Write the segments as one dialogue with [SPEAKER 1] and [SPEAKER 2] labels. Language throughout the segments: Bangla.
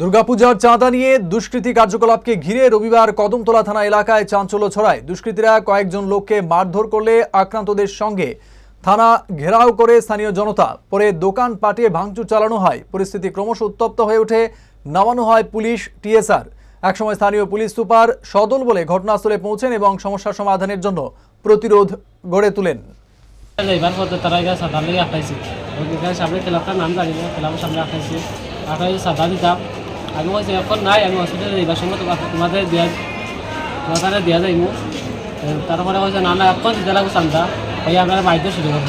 [SPEAKER 1] দুর্গাপূজার চাঁদা নিয়ে দুষ্কৃতী কার্যকলাপকে ঘিরে রবিবার কদমতলা থানা এলাকায় চাঞ্চল্য ছড়ায়। দুষ্কৃতীরা কয়েকজন লোককে মারধর করলে আক্রান্তদের সঙ্গে থানা ঘেরাও করে স্থানীয় জনতা। পরে দোকান পাটিয়ে ভাঙচুর চালানো হয়। পরিস্থিতি ক্রমশ উত্তপ্ত হয়ে ওঠে। নামানো হয় পুলিশ, টিএসআর। একসময় স্থানীয় পুলিশ সুপার সদল বলে ঘটনাস্থলে পৌঁছেন এবং সমস্যা সমাধানের জন্য প্রতিরোধ গড়ে তোলেন।
[SPEAKER 2] সামনে নাম সামনে সাঁতার দিতাম আমি বলছি এখন নাই আমি হসপিটালে সময় তোমার তোমাদের দেওয়া তোমাদের দেওয়া যাইব তারপরে বলছে না না এখন দিতে লাগবো চান্দা। ওই আমরা বাড়িতে শুরু করব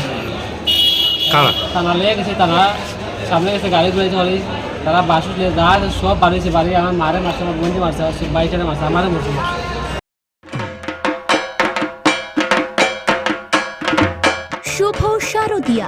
[SPEAKER 3] কারা?
[SPEAKER 2] থানা লেগে গেছে তারা সামনে গেছে গাড়ি ঘুরেছে হলে তারা বাস উঠলে যা সব বাড়িছে বাড়ি আমার মারে মারছে আমার বন্ধু মারছে বাইকটা মারছে আমারে মারছে
[SPEAKER 4] শুভ শারদিয়া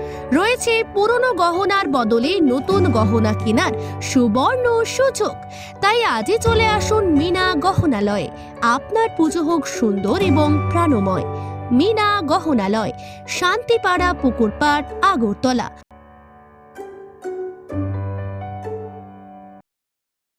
[SPEAKER 4] রয়েছে পুরনো গহনার বদলে নতুন গহনা কেনার সুবর্ণ সুযোগ। তাই আজই চলে আসুন মিনা গহনালয়ে। আপনার পুজো হোক সুন্দর এবং প্রাণময়। মিনা গহনালয়, শান্তিপাড়া পুকুরপাড়, আগরতলা।